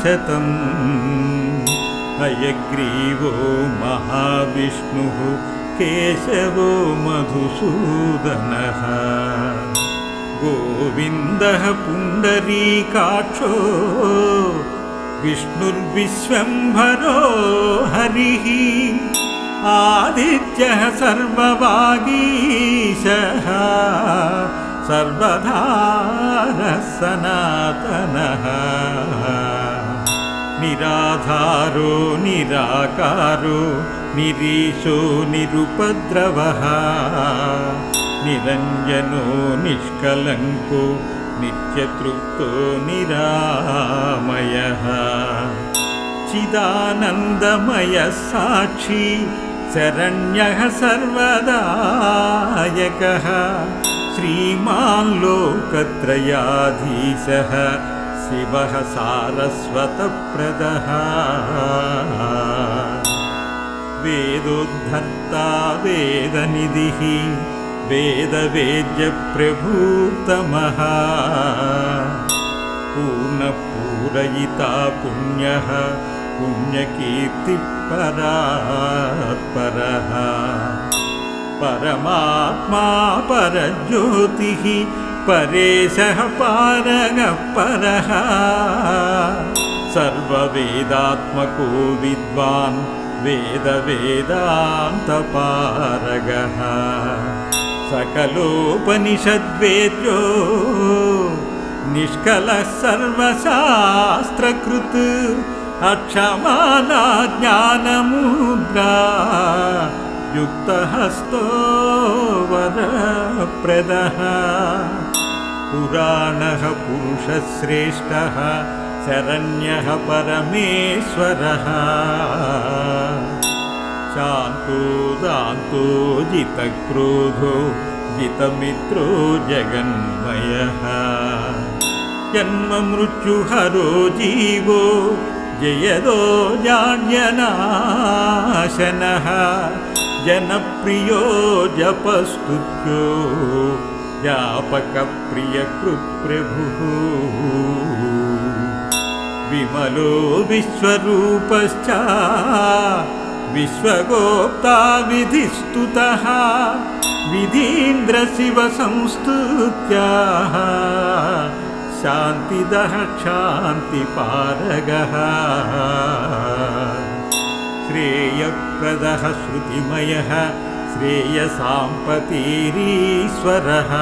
शतम् हयग्रीवो महाविष्णुः केशवो मधुसूदनः। गोविन्दः पुण्डरीकाक्षो विष्णुर्विश्वम्भरो हरिः। आदित्यः सर्ववागीशः सर्वधारः सनातनः निराधारो निराकारो निरीशो निरुपद्रवः। निरञ्जनो निष्कलङ्को नित्यतृप्तो निरामयः। चिदानन्दमयः साक्षी शरण्यः सर्वदायकः। श्रीमान् लोकत्रयाधीशः शिवः सारस्वतप्रदः। वेदोद्धर्ता वेदनिधिः वेदवेद्यप्रभूतमः। पूर्णपूरयिता पुण्यः पुण्यकीर्तिपरात्परः। परमात्मा परज्योतिः परेशः पारगः परः सर्ववेदात्मको विद्वान् वेदवेदान्तपारगः। सकलोपनिषद्वेद्यो निष्कलः सर्वशास्त्रकृत् अक्षमाला ज्ञानमुद्रा युक्तहस्तो वरप्रदः पुराणः पुरुषश्रेष्ठः शरण्यः परमेश्वरः। शान्तो दान्तो जितक्रोधो जितमित्रो जगन्मयः। जन्ममृत्युहरो जीवो जयदो जाड्यनाशनः जनप्रियो जपस्तुत्यो जापकप्रियकृत्प्रभुः विमलो विश्वरूपश्च विश्वगोप्ता विधिस्तुतः विधीन्द्रशिवसंस्तुत्याः। शान्तिदः क्षान्तिपारगः श्रेयप्रदः श्रुतिमयः श्रेयसाम्पतिरीश्वरः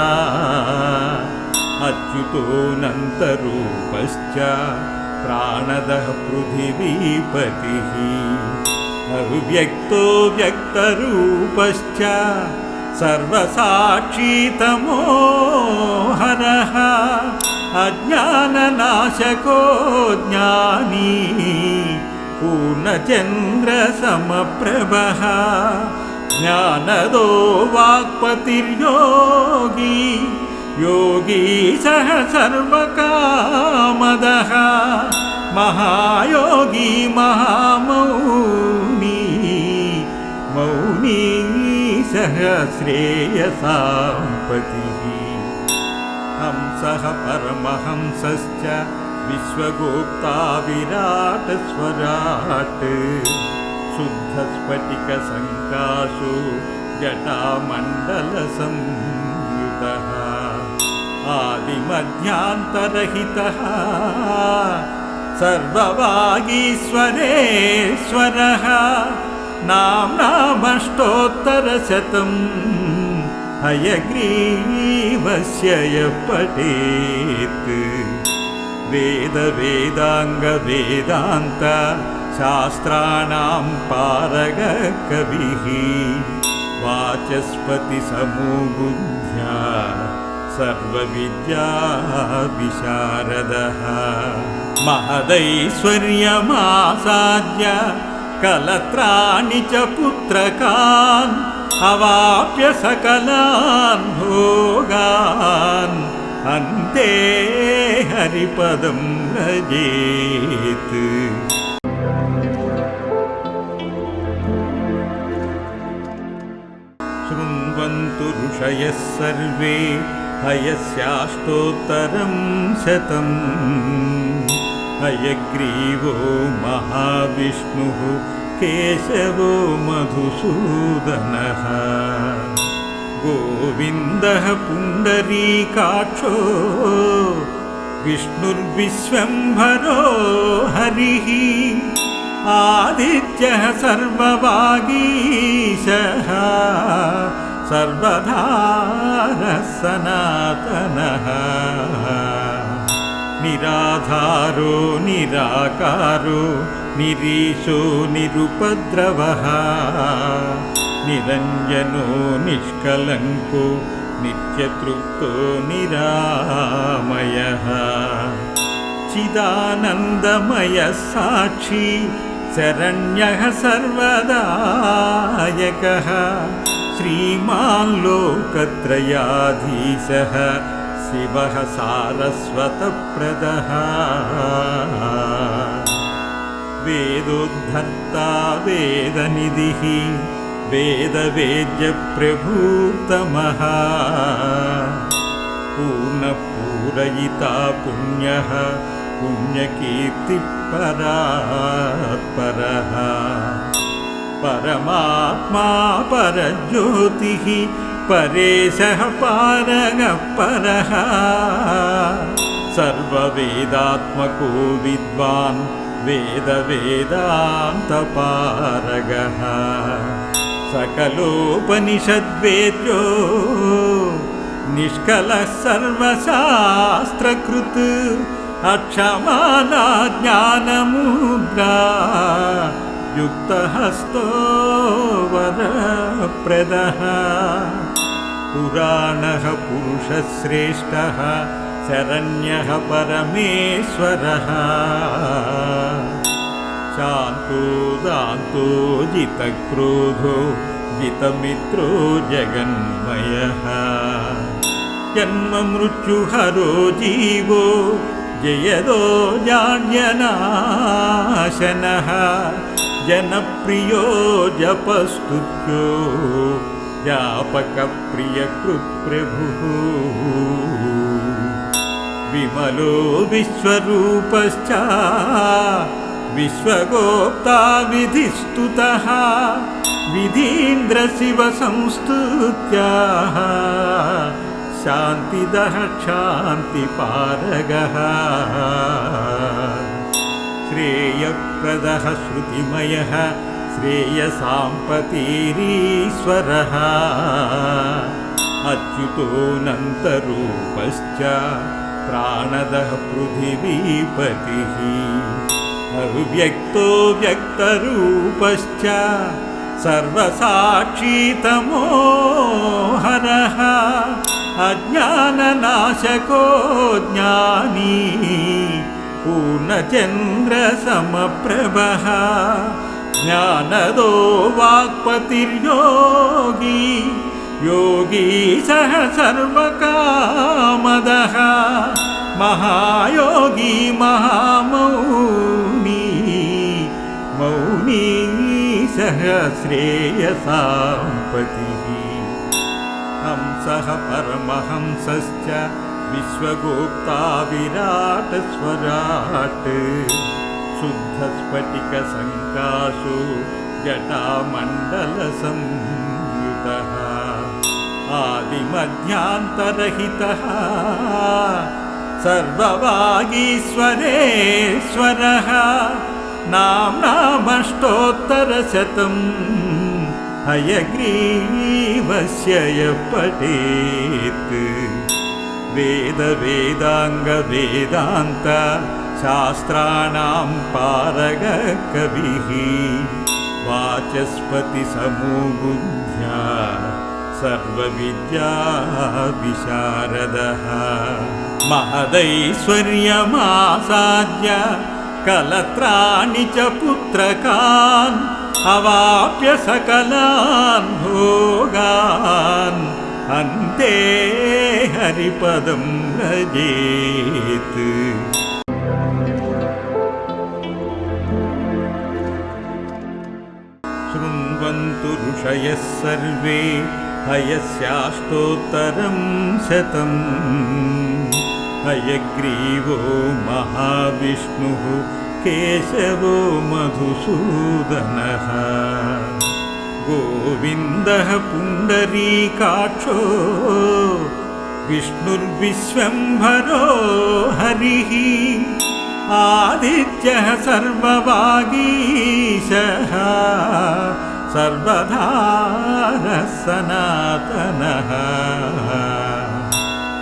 अच्युतोऽनन्तरूपश्च प्राणदः पृथिवीपतिः अव्यक्तो व्यक्तरूपश्च सर्वसाक्षीतमो हरः अज्ञाननाशको ज्ञानी पूर्णचन्द्रसमप्रभः ज्ञानदो वाक्पतिर्योगी। योगी सः सर्वकामदः। महायोगी महामौनी। मौनी सः श्रेयसाम्पतिः। हंसः परमहंसश्च विश्वगोप्ता विराट स्वराट् शुद्धस्फटिकसङ्काशो जटामण्डलसंयुतः आदिमध्यान्तरहितः सर्ववागीश्वरेश्वरः नाम्नामष्टोत्तरशतं हयग्रीवस्य यः पठेत् वेदवेदाङ्गवेदान्त शास्त्राणां पारगः कविः वाचस्पतिसमो बुद्ध्या सर्वविद्याविशारदः। महदैश्वर्यमासाद्य कलत्राणि च पुत्रकान् अवाप्य सकलान् भोगान्। अन्ते हरिपदं व्रजेत् शृण्वन्तु ऋषयः सर्वे हयस्याष्टोत्तरं शतम्। हयग्रीवो महाविष्णुः केशवो मधुसूदनः। गोविन्दः पुण्डरीकाक्षो विष्णुर्विश्वम्भरो हरिः। आदित्यः सर्ववागीशः सर्वधारः सनातनः निराधारो निराकारो निरीशो निरुपद्रवः। निरञ्जनो निष्कलङ्को नित्यतृप्तो निरामयः। चिदानन्दमयः साक्षी शरण्यः सर्वदायकः श्रीमान् लोकत्रयाधीशः शिवः सारस्वतप्रदः। वेदोद्धर्ता वेदनिधिः वेदवेद्यप्रभूतमः। पूर्णपूरयिता पुण्यः पुण्यकीर्तिपरात्परः परमात्मा परज्योतिः परेशः पारगः परः सर्ववेदात्मको विद्वान् वेदवेदान्तपारगः। सकलोपनिषद्वेद्यो निष्कलः सर्वशास्त्रकृत् अक्षमाला ज्ञानमुद्रा युक्तहस्तो वरप्रदः पुराणः पुरुषश्रेष्ठः शरण्यः परमेश्वरः। शान्तो दान्तो जितक्रोधो जितमित्रो जगन्मयः। जन्ममृत्युहरो जीवो जयदो जाड्यनाशनः जनप्रियो जपस्तुत्यो जापकप्रियकृत्प्रभुः विमलो विश्वरूपश्च विश्वगोप्ता विधिस्तुतः विधीन्द्रशिवसंस्तुत्याः शान्तिदः क्षान्तिपारगः श्रेयप्रदः श्रुतिमयः श्रेयसाम्पतिरीश्वरः अच्युतोऽनन्तरूपश्च प्राणदः पृथिवीपतिः। अव्यक्तो व्यक्तरूपश्च सर्वसाक्षीतमो हरः अज्ञाननाशको ज्ञानी पूर्णचन्द्रसमप्रभः। ज्ञानदो वाक्पतिर्योगी योगी सः सर्वकामदः। महायोगी महामौनी मौनी सह श्रेयसाम्पतिः। हंसः परमहंसश्च विश्वगोप्ता विराट स्वराट् शुद्धस्फटिकसङ्काशो जटामण्डलसंयुतः आदिमध्यान्तरहितः सर्ववागीश्वरेश्वरः नाम्नामष्टोत्तरशतम् हयग्रीवस्य यः पठेत् वेदवेदाङ्गवेदान्त शास्त्राणां पारगः कविः वाचस्पतिसमो बुद्ध्या सर्वविद्या विशारदः महदैश्वर्यमासाद्य कलत्राणि च पुत्रकान् अवाप्य सकलान् भोगान् अन्ते हरिपदं व्रजेत् शृण्वन्तु ऋषयः सर्वे हयस्याष्टोत्तरं शतम् हयग्रीवो महाविष्णुः केशवो मधुसूदनः गोविन्दः पुण्डरीकाक्षो विष्णुर्विश्वम्भरो हरिः आदित्यः सर्ववागीशः सर्वधारः सनातनः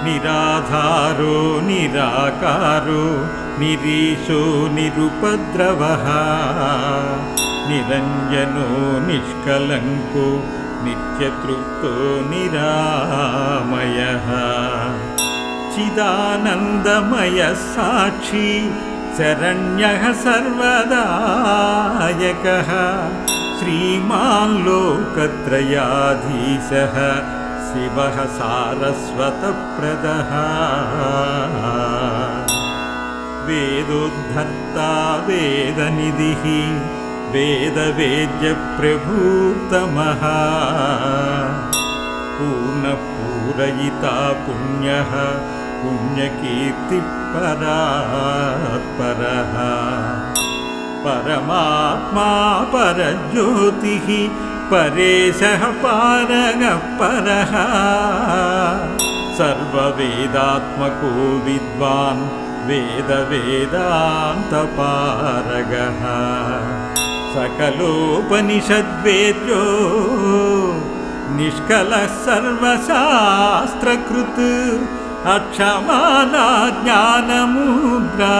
निराधारो निराकारो निरीशो निरुपद्रवः निरञ्जनो निष्कलङ्को नित्यतृप्तो निरामयः। चिदानन्दमयः साक्षी शरण्यः सर्वदायकः। श्रीमान् लोकत्रयाधीशः शिवः सारस्वतप्रदः। वेदोद्धर्ता वेदनिधिः वेदवेद्यप्रभूतमः। पूर्णपूरयिता पुण्यः पुण्यकीर्तिपरात्परः। परमात्मा परज्योतिः परेशः पारगः परः सर्ववेदात्मको विद्वान् वेदवेदान्तपारगः सकलोपनिषद्वेद्यो निष्कलः सर्वशास्त्रकृत् अक्षमाला ज्ञानमुद्रा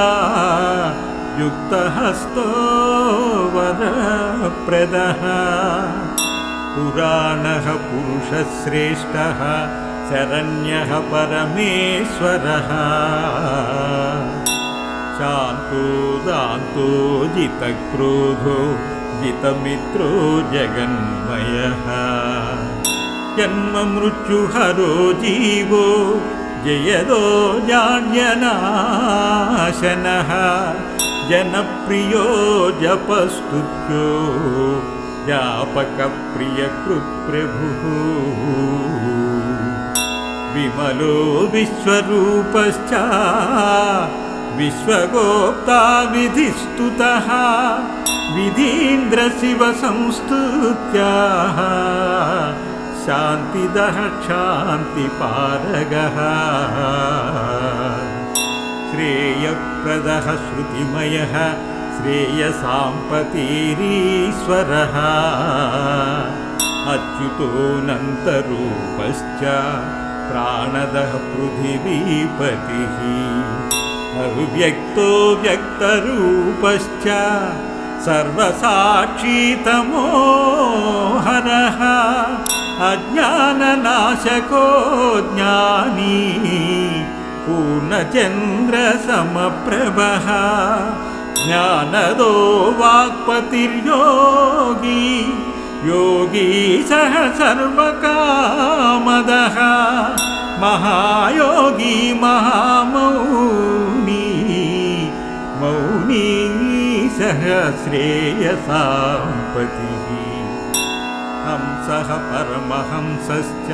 युक्तहस्तो वरप्रदः। पुराणः पुरुषश्रेष्ठः शरण्यः परमेश्वरः शान्तो दान्तो जितक्रोधो जितमित्रो जगन्मयः। जन्ममृत्युहरो जीवो जयदो जाड्यनाशनः जनप्रियो जपस्तुत्यो व्यापकप्रियकृत्प्रभुः विमलो विश्वरूपश्च विश्वगोप्ता विधिस्तुतः विधीन्द्रशिवसंस्तुत्याः शान्तिदः क्षान्तिपारगः श्रेयप्रदः श्रुतिमयः श्रेयसाम्पतिरीश्वरः अच्युतोऽनन्तरूपश्च प्राणदः पृथिवीपतिः अव्यक्तो व्यक्तरूपश्च सर्वसाक्षीतमो हरः अज्ञाननाशको ज्ञानी पूर्णचन्द्रसमप्रभः ज्ञानदो वाक्पतिर्योगी योगी सः सर्वकामदः महायोगी महामौनी श्रेयसाम्पतिः। हंसः परमहंसश्च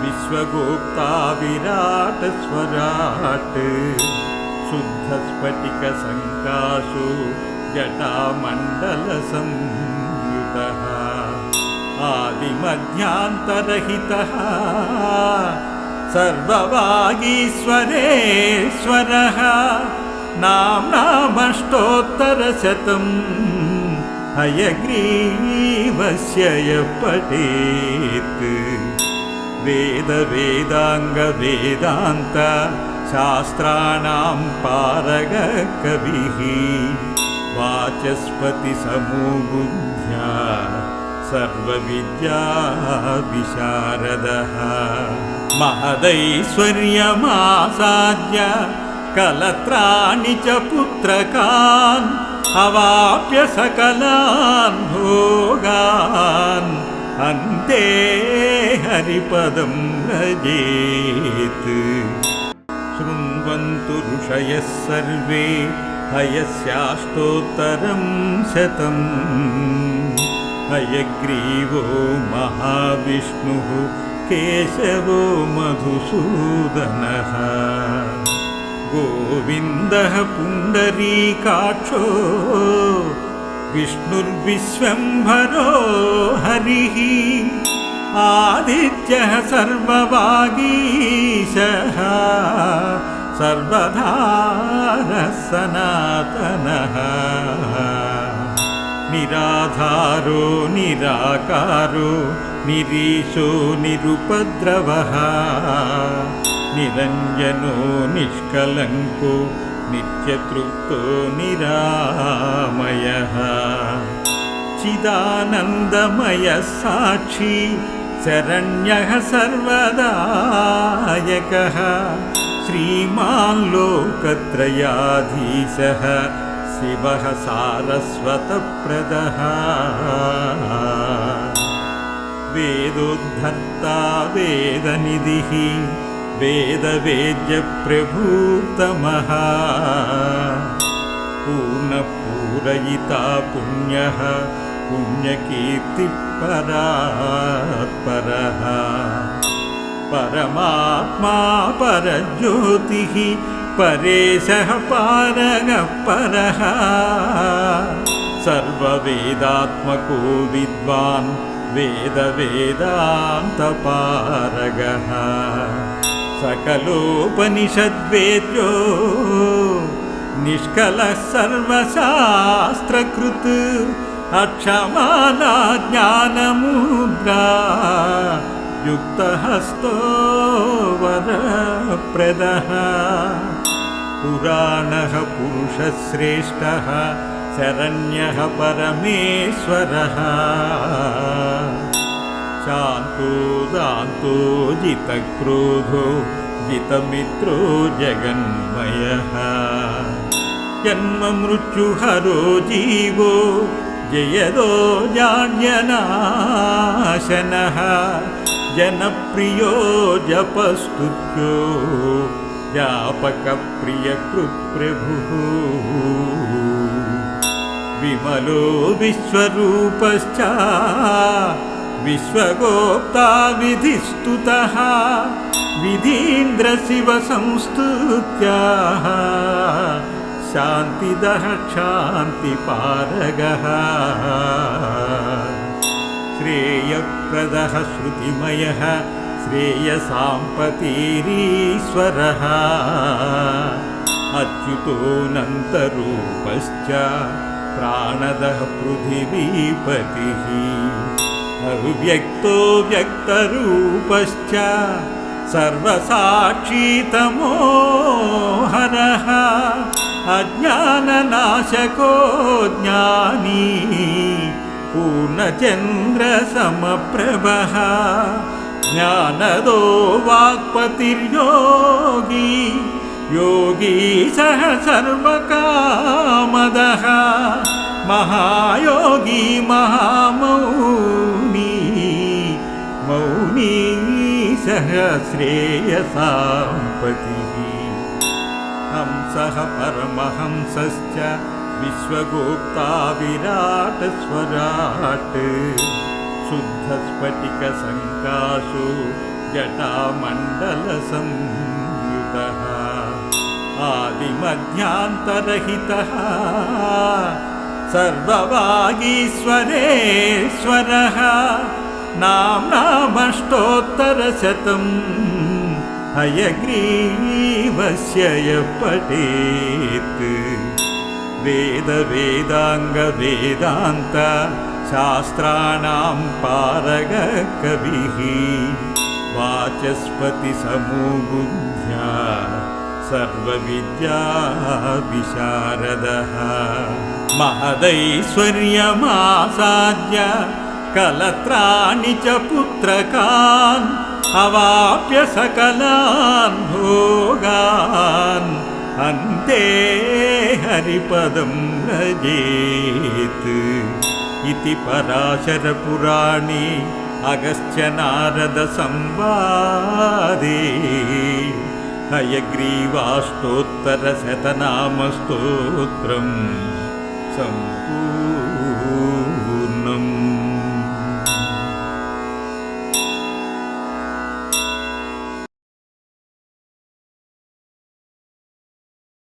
विश्वगोप्ता विराट स्वराट् शुद्धस्फटिकसङ्काशो जटामण्डलसंयुतः। आदिमध्यान्तरहितः सर्ववागीश्वरेश्वरः नाम्नामष्टोत्तरशतम् हयग्रीवस्य यः पठेत्। वेदवेदाङ्गवेदान्त शास्त्राणां पारगः कविः वाचस्पतिसमो बुद्ध्या सर्वविद्या विशारदः महदैश्वर्यमासाद्य कलत्राणि च पुत्रकान् अवाप्य सकलान् भोगान्। अन्ते हरिपदं व्रजेत् शृण्वन्तु ऋषयः सर्वे हयस्याष्टोत्तरं शतम्। हयग्रीवो महाविष्णुः केशवो मधुसूदनः गोविन्दः पुण्डरीकाक्षो विष्णुर्विश्वम्भरो हरिः आदित्यः सर्ववागीशः सर्वधारः सनातनः निराधारो निराकारो निरीशो निरुपद्रवः निरञ्जनो निष्कलङ्को नित्यतृप्तो निरामयः। चिदानन्दमयः साक्षी शरण्यः सर्वदायकः। श्रीमान् लोकत्रयाधीशः शिवः सारस्वतप्रदः। वेदोद्धर्ता वेदनिधिः वेदवेद्यप्रभूतमः। पूर्णपूरयिता पुण्यः पुण्यकीर्तिपरात्परः। परमात्मा परज्योतिः परेशः पारगः परः सर्ववेदात्मको विद्वान् वेदवेदान्तपारगः सकलोपनिषद्वेद्यो निष्कलः सर्वशास्त्रकृत् अक्षमाला ज्ञानमुद्रा युक्तहस्तो वरप्रदः। पुराणः पुरुषश्रेष्ठः शरण्यः परमेश्वरः शान्तो दान्तो जितक्रोधो जितमित्रो जगन्मयः। जन्ममृत्युहरो जीवो जयदो जाड्यनाशनः जनप्रियो जपस्तुत्यो व्यापकप्रियकृत्प्रभुः विमलो विश्वरूपश्च विश्वगोप्ता विधिस्तुतः विधीन्द्रशिवसंस्तुत्याः शान्तिदः क्षान्तिपारगः श्रेयप्रदः श्रुतिमयः श्रेयसाम्पतिरीश्वरः अच्युतोऽनन्तरूपश्च प्राणदः पृथिवीपतिः अव्यक्तो व्यक्तरूपश्च सर्वसाक्षीतमो हरः अज्ञाननाशको ज्ञानी पूर्णचन्द्रसमप्रभः ज्ञानदो वाक्पतिर्योगी योगी सः सर्वकामदः महायोगी महामौनी मौनी सः श्रेयसाम्पतिः हंसः परमहंसश्च विश्वगोप्ता विराट स्वराट् शुद्धस्फटिकसङ्काशो जटामण्डलसंयुतः आदिमध्यान्तरहितः सर्ववागीश्वरेश्वरः नाम्नामष्टोत्तरशतम् हयग्रीवस्य यः पठेत्। वेदवेदाङ्गवेदान्त शास्त्राणां पारगः कविः। वाचस्पतिसमो बुद्ध्या सर्वविद्या विशारदः महदैश्वर्यमासाद्य कलत्राणि च पुत्रकान् अवाप्य सकलान् भोगान् अन्ते हरिपदं व्रजेत् इति पराशरपुराणे अगस्त्यनारदसंवादे हयग्रीवाष्टोत्तरशतनामस्तोत्रम् some